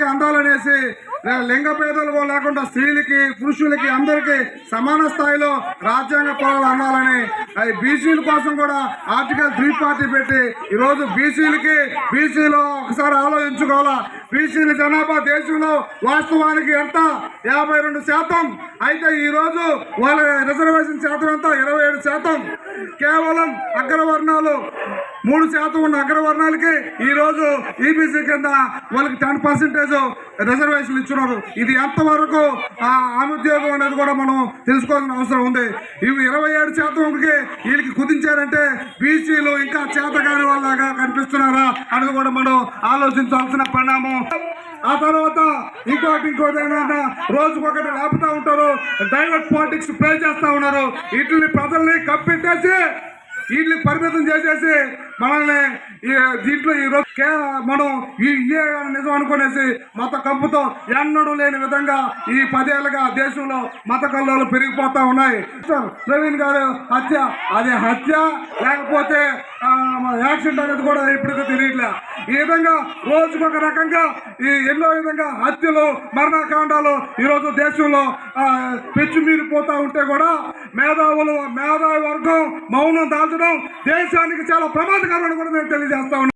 అందాలనేసి లింగ భేదాలు లేకుండా స్త్రీలకి పురుషులకి అందరికీ సమాన స్థాయిలో రాజ్యాంగ పౌరులు అందాలని అది బీసీల కోసం కూడా ఆర్టికల్ త్రీ పార్టీ పెట్టి ఈరోజు బీసీలకి బీసీలో ఒకసారి ఆలోచించుకోవాలా? బీసీల జనాభా దేశంలో వాస్తవానికి ఎంత? యాభై రెండు శాతం. అయితే ఈరోజు వాళ్ళ రిజర్వేషన్ శాతం ఎంత? ఇరవై ఏడు శాతం. కేవలం అగ్రవర్ణాలు మూడు శాతం ఉన్న అగ్రవర్ణాలకి ఈరోజు ఈబీసీ కింద వాళ్ళకి టెన్ పర్సెంటేజ్ రిజర్వేషన్ ఇచ్చున్నారు. ఇది ఎంతవరకు ఆ అనేది కూడా మనం తెలుసుకోవాల్సిన అవసరం ఉంది. ఇవి ఇరవై ఏడు శాతంకి వీళ్ళకి కుదించారంటే బీసీలు ఇంకా చేతగాని వాళ్ళగా కనిపిస్తున్నారా అనేది కూడా మనం ఆలోచించాల్సిన పరిణామం. ఆ తర్వాత ఇంకోటి ఇంకోటి ఏమైనా రోజుకొకటి లేపుతా ఉంటారు డైవర్ట్ పాలిటిక్స్ ప్లే చేస్తూ ఉన్నారు. వీటిని ప్రజల్ని కప్పెట్టేసి వీటిని పరిమితం చేసేసి మనల్ని ఈ దీంట్లో ఈ రోజు మనం ఈ ఇయే నిజం అనుకునేసి మత కంపుతో ఎన్నడూ లేని విధంగా ఈ పదేళ్ళుగా దేశంలో మత కల్లోలు పెరిగిపోతా ఉన్నాయి. సార్ ప్రవీణ్ గారు హత్య అది హత్య లేకపోతే యాక్సిడెంట్ అనేది కూడా ఇప్పటికీ తెలియట్లే. ఈ విధంగా రోజుకొక రకంగా ఈ ఎన్నో విధంగా హత్యలు మరణకాండాలు ఈరోజు దేశంలో ఆ, పెచ్చుమీరిపోతా ఉంటే కూడా మేధావులు మేధావి వర్గం మౌనం దాల్చడం దేశానికి చాలా ప్రమాదకరమని కూడా నేను తెలియజేస్తా